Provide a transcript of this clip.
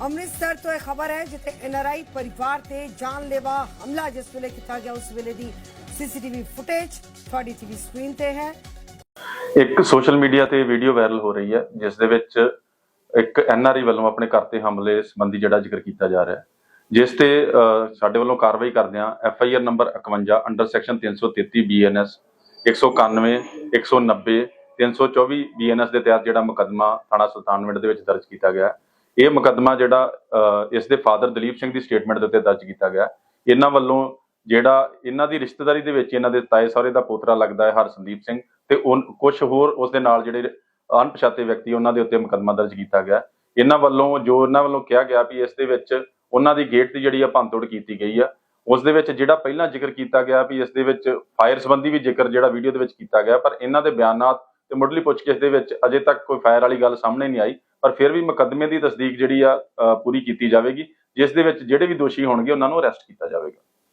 ਅੰਮ੍ਰਿਤਸਰ ਤੋਂ ਇਹ ਖਬਰ ਹੈ, ਜਿੱਥੇ ਐਨਆਰਆਈ ਪਰਿਵਾਰ ਤੇ ਜਾਨਲੇਵਾ ਹਮਲਾ, ਜਿਸ ਵੇਲੇ ਕੀਤਾ ਗਿਆ, ਉਸ ਵੇਲੇ ਦੀ ਸੀਸੀਟੀਵੀ ਫੁਟੇਜ ਤੁਹਾਡੀ ਟੀਵੀ ਸਕਰੀਨ ਤੇ ਹੈ ਇੱਕ ਸੋਸ਼ਲ ਮੀਡੀਆ ਤੇ ਵੀਡੀਓ ਵਾਇਰਲ ਹੋ ਰਹੀ ਹੈ, ਜਿਸ ਦੇ ਵਿੱਚ ਇੱਕ ਐਨਆਰਆਈ ਵੱਲੋਂ ਆਪਣੇ ਘਰ ਤੇ ਹਮਲੇ ਸੰਬੰਧੀ ਜਿਹੜਾ ਜ਼ਿਕਰ ਕੀਤਾ ਜਾ ਰਿਹਾ ਹੈ ਜਿਸ ਤੇ ਸਾਡੇ ਵੱਲੋਂ ਕਾਰਵਾਈ ਕਰਦੇ ਆ FIR number 51 under section 333 BNS 191 190 324 BNS ਦੇ ਤਹਿਤ ਜਿਹੜਾ ਮੁਕੱਦਮਾ ਥਾਣਾ ਸੁਲਤਾਨਵਿੰਡ ਦੇ ਵਿੱਚ ਦਰਜ ਕੀਤਾ ਗਿਆ ਹੈ। ਇਹ ਮੁਕੱਦਮਾ ਜਿਹੜਾ ਅਹ, ਇਸ ਦੇ ਫਾਦਰ ਦਲੀਪ ਸਿੰਘ ਦੀ ਸਟੇਟਮੈਂਟ ਦੇ ਉੱਤੇ ਦਰਜ ਕੀਤਾ ਗਿਆ ਇਹਨਾਂ ਵੱਲੋਂ ਜਿਹੜਾ ਇਹਨਾਂ ਦੀ ਰਿਸ਼ਤੇਦਾਰੀ ਦੇ ਵਿੱਚ ਇਹਨਾਂ ਦੇ ਤਾਏ ਸਹੁਰੇ ਦਾ ਪੋਤਰਾ ਲੱਗਦਾ ਹੈ ਹਰਸੰਦੀਪ ਸਿੰਘ ਤੇ ਕੁਝ ਹੋਰ ਉਸ ਦੇ ਨਾਲ ਜਿਹੜੇ ਅਣਪਛਾਤੇ ਵਿਅਕਤੀ ਉਹਨਾਂ ਦੇ ਉੱਤੇ ਮੁਕੱਦਮਾ ਦਰਜ ਕੀਤਾ ਗਿਆ ਇਹਨਾਂ ਵੱਲੋਂ ਜੋ ਇਹਨਾਂ ਵੱਲੋਂ ਕਿਹਾ ਗਿਆ ਵੀ ਇਸ ਦੇ ਵਿੱਚ ਉਹਨਾਂ ਦੀ ਗੇਟ ਦੀ ਜਿਹੜੀ ਆ ਭੰਨਤੋੜ ਕੀਤੀ ਗਈ ਆ। ਉਸ ਦੇ ਵਿੱਚ ਜਿਹੜਾ ਪਹਿਲਾਂ ਜ਼ਿਕਰ ਕੀਤਾ ਗਿਆ ਵੀ ਇਸ ਦੇ ਵਿੱਚ ਫਾਇਰ ਸੰਬੰਧੀ ਵੀ ਜ਼ਿਕਰ ਜਿਹੜਾ ਵੀਡੀਓ ਦੇ ਵਿੱਚ ਕੀਤਾ ਗਿਆ ਪਰ ਇਹਨਾਂ ਦੇ ਬਿਆਨਾਤ ਤੇ ਮੁੱਢਲੀ ਪੁੱਛਗਿੱਛ ਦੇ ਵਿੱਚ ਅਜੇ ਤੱਕ ਕੋਈ ਫਾਇਰ ਵਾਲੀ ਗੱਲ ਸਾਹਮਣੇ ਨਹੀਂ ਆਈ। ਪਰ ਫਿਰ ਵੀ ਮੁਕੱਦਮੇ ਦੀ ਤਸਦੀਕ ਜਿਹੜੀ ਆ ਪੂਰੀ ਕੀਤੀ ਜਾਵੇਗੀ, ਜਿਸ ਦੇ ਵਿੱਚ ਜਿਹੜੇ ਵੀ ਦੋਸ਼ੀ ਹੋਣਗੇ, ਉਹਨਾਂ ਨੂੰ ਅਰੈਸਟ ਕੀਤਾ ਜਾਵੇਗਾ।